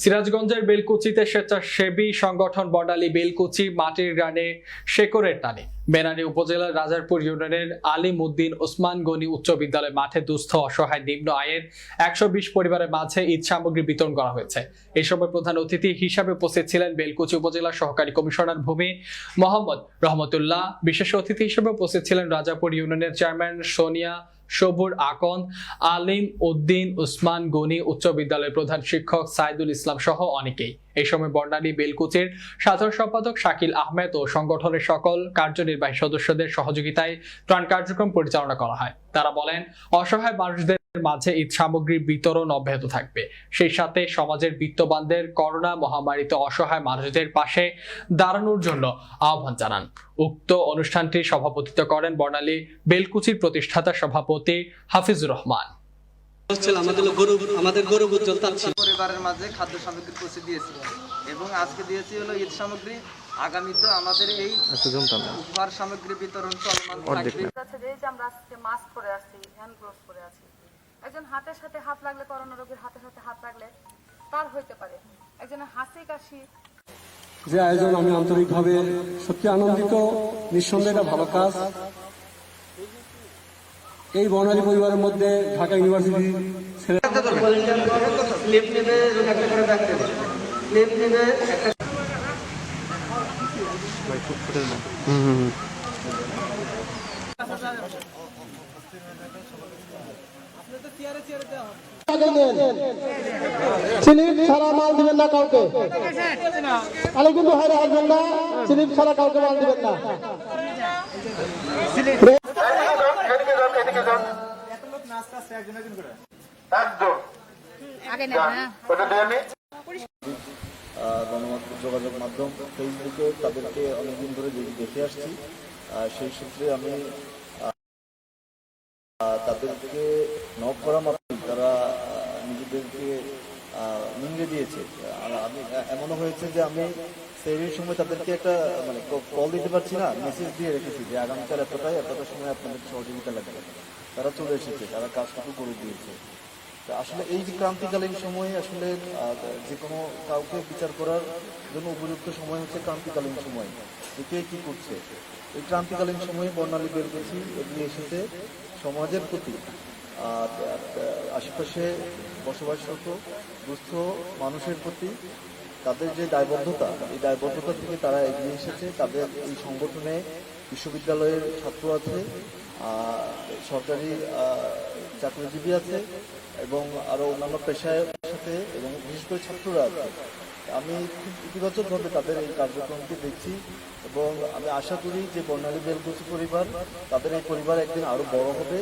সিরাজগঞ্জের বেলকুচিতে স্বেচ্ছাসেবী সংগঠন বর্ণালী বেলকুচি মাটির গানে শেকরের টানে। বেনারী উপজেলার রাজারপুর ইউনিয়নের আলিম উদ্দিন ওসমান গনি উচ্চ বিদ্যালয় মাঠে দুস্থ, অসহায়, নিম্ন আয়ের একশো বিশ পরিবারের মাঝে ঈদ সামগ্রী বিতরণ করা হয়েছে। এই সময় প্রধান অতিথি হিসাবে উপস্থিত ছিলেন বেলকুচি উপজেলা সহকারী কমিশনার ভূমি মোহাম্মদ রহমতুল্লাহ। বিশেষ অতিথি হিসেবে উপস্থিত ছিলেন রাজাপুর ইউনিয়নের চেয়ারম্যান সোনিয়া সবুর আকন আলিম উদ্দিন উসমান গনি উচ্চ বিদ্যালয়ের প্রধান শিক্ষক সাইদুল ইসলাম সহ অনেকেই। এই সময় বর্ণালী বেলকুচের সাধারণ সম্পাদক শাকিল আহমেদ ও সংগঠনের সকল কার্যনির্বাহী সদস্যদের সহযোগিতায় ত্রাণ কার্যক্রম পরিচালনা করা হয়। তারা বলেন অসহায় মানুষদের মাঝে ঈদ সামগ্রীর বিতরণ অব্যাহত থাকবে। সেই সাথে সমাজের বিত্তবানদের করোনা মহামারীতে অসহায় মানুষদের পাশে দাঁড়ানোর জন্য আহ্বান জানান। উক্ত অনুষ্ঠানটি সভাপতিত্ব করেন বর্ণালী বেলকুচির প্রতিষ্ঠাতা সভাপতি হাফিজুর রহমান। আমাদের গরু আমাদের গরু পরিবারের মাঝে খাদ্য সামগ্রী পৌঁছে দিয়েছি এবং আজকে দিয়েছি হলো ঈদ সামগ্রী। আগামীতে আমাদের এই উপহার সামগ্রী বিতরণ চলমান থাকবে। যে এই যে আমরা আজকে মাস্ক পরে আসছি হ্যান্ড গ্লোভস পরে আছি। একজন হাতের সাথে হাত লাগলে করোনা রোগীর হাতের সাথে হাত লাগলে তার হইতে পারে। একজনের হাসি কাশি। যে আয়োজন আমি আন্তরিকভাবে সত্যি আনন্দিত নিঃসন্দেহে এটা ভালো কাজ। এই বর্ণালী পরিবারের মধ্যে ঢাকা ইউনিভার্সিটি ছেলে স্লিপ নেবে একটা করে ব্যাগ দেবে। স্লিপ নেবে একটা স্লিপ ছাড়া মাল দিবেন না কাউকে। তাহলে কিন্তু হারে আসবেন না স্লিপ ছাড়া কাউকে মাল দিবেন না। আহ, যোগাযোগ মাধ্যম ফেসবুকে তাদেরকে অনেকদিন ধরে দেখে- আসছি। সেই সূত্রে আমি তাদেরকে নক করা মাত্রই তারা নিজেদেরকে নিংড়ে দিয়েছে। আমি এমনও হয়েছে যে আমি সেই সময় তাদেরকে একটা মানে কল দিতে পারছি না মেসেজ দিয়ে রেখেছি যে আগামীকাল এতটাই, এতটা সময় আপনাদের সহযোগিতা লাগবে। তারা চলে এসেছে, তারা কাজটুকু করে দিয়েছে। আসলে এই যে ক্রান্তিকালীন সময়ে আসলে যে কোনো কাউকে বিচার করার জন্য উপযুক্ত সময় হচ্ছে ক্রান্তিকালীন সময়। যে কে কি করছে? এই ক্রান্তিকালীন সময়ে বর্ণালী বের করছি এগিয়ে এসেছে সমাজের প্রতি। আশেপাশে বসবাসরত, দুস্থ মানুষের প্রতি তাদের যে দায়বদ্ধতা, এই দায়বদ্ধতা থেকে তারা এগিয়ে এসেছে। তাদের এই সংগঠনে বিশ্ববিদ্যালয়ের ছাত্র আছে সরকারি চাকরিজীবী আছে এবং আরও অন্যান্য পেশায় সাথে এবং বিশেষ করে ছাত্ররা আছে। আমি খুব ইতিবাচকভাবে তাদের এই কার্যক্রমটি দেখছি এবং আমি আশা করি যে বর্ণালী বেলকুচি পরিবার, তাদের এই পরিবার একদিন আরও বড় হবে।